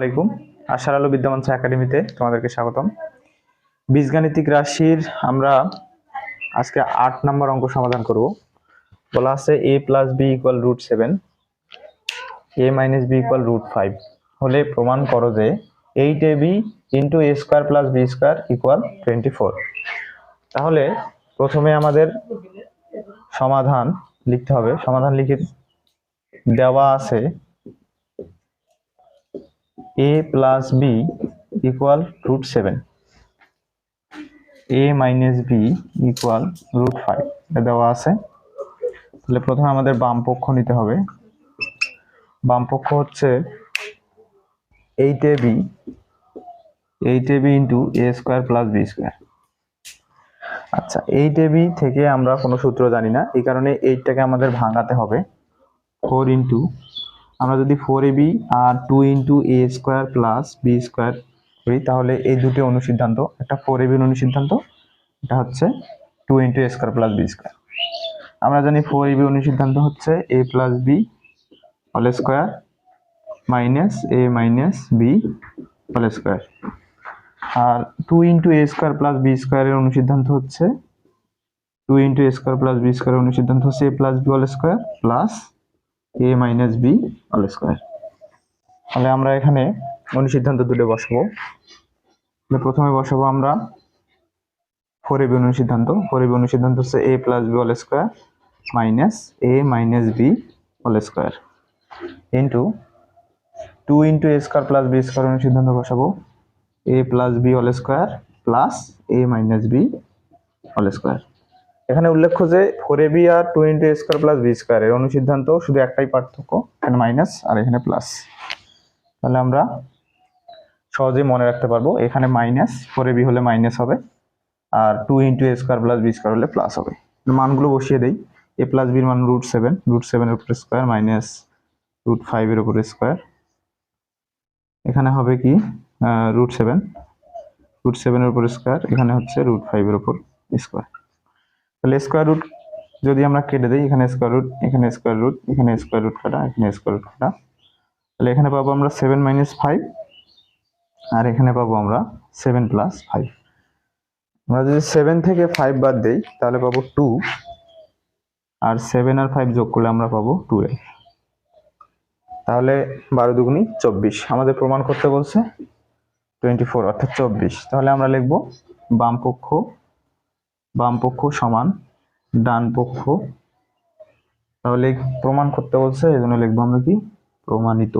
আলাইকুম। আশার আলো বিদ্যমান একাডেমিতে তোমাদেরকে স্বাগতম। বীজগাণিতিক রাশির আমরা আজকে আট নম্বর অঙ্ক সমাধান করব। বলা আছে A plus B equal root seven A minus B equal root five হলে প্রমাণ করো যে eight A B into A square plus B square equal twenty four তাহলে প্রথমে আমাদের সমাধান লিখতে হবে। সমাধান লিখে দেওয়া আছে a plus B equal root seven A minus B equal root five এটা দেওয়া আছে। তাহলে প্রথমে আমাদের বাম পক্ষ নিতে হবে। বাম পক্ষ হচ্ছে eight A B eight A B into A square plus B square আচ্ছা এইট এ বি থেকে আমরা কোনো সূত্র জানি না। এই কারণে এইটটাকে আমাদের ভাঙাতে হবে। ফোর ইন্টু আমরা যদি four A B R two into A square plus B square করি, তাহলে এই দুটি অনুসিদ্ধান্ত, একটা ফোর এ বির অনুসিদ্ধান্ত, এটা হচ্ছে two into A square plus B square আমরা জানি ফোর এ বি অনুসিদ্ধান্ত হচ্ছে এ প্লাস বি হল square minus A minus B হল square R two into A square plus B স্কোয়ারের অনুসিদ্ধান্ত হচ্ছে two into A square plus B স্কোয়ারের অনুসিদ্ধান্ত হচ্ছে এ প্লাস বি হল square plus A minus B all square তাহলে আমরা এখানে অনুসিদ্ধান্ত দুটো বসাবো। প্রথমে বসাবো আমরা ফোর এবি অনুসিদ্ধান্ত ফোর এবি অনুসিদ্ধান্ত হচ্ছে A plus B all square minus A minus B all square into two into A square plus B square অনুসিদ্ধান্ত বসাবো। A plus B all square plus A minus B all square এখানে উল্লেখ্য যে four A B R two into square plus B square এর অনুসিদ্ধান্ত শুধু একটাই পার্থক্য এখানে মাইনাস আর এখানে প্লাস তাহলে আমরা সহজেই মনে রাখতে পারব, এখানে মাইনাস ফোর এ বি হলে মাইনাস হবে আর two into A square plus B square হলে প্লাস হবে। মানগুলো বসিয়ে দেই। এ প্লাস বির মান রুট সেভেন রুট সেভেনের উপরে স্কোয়ার মাইনাস রুট ফাইভের উপরে স্কোয়ার এখানে হবে কি? রুট সেভেন রুট সেভেনের উপর স্কোয়ার এখানে হচ্ছে রুট ফাইভের উপর স্কোয়ার তাহলে স্কোয়ার রুট যদি আমরা কেটে দিই, এখানে স্কোয়ার রুট এখানে স্কোয়ার রুট এখানে স্কোয়ার রুট কাটা, এখানে স্কোয়ার রুট কাটা, তাহলে এখানে পাবো আমরা সেভেন মাইনাস ফাইভ আর এখানে পাবো আমরা সেভেন প্লাস ফাইভ আমরা যদি সেভেন থেকে ফাইভ বাদ দিই, তাহলে পাবো টু আর সেভেন আর ফাইভ যোগ করলে আমরা পাবো টুয়েলভ তাহলে বারো দুগুনি চব্বিশ, আমাদের প্রমাণ করতে বলছে টোয়েন্টি ফোর অর্থাৎ চব্বিশ। তাহলে আমরা লিখব বাম বাম পক্ষ সমান ডান পক্ষ। তাহলে প্রমাণ করতে বলছে, এই জন্য লিখব আমরা কি? প্রমাণিত।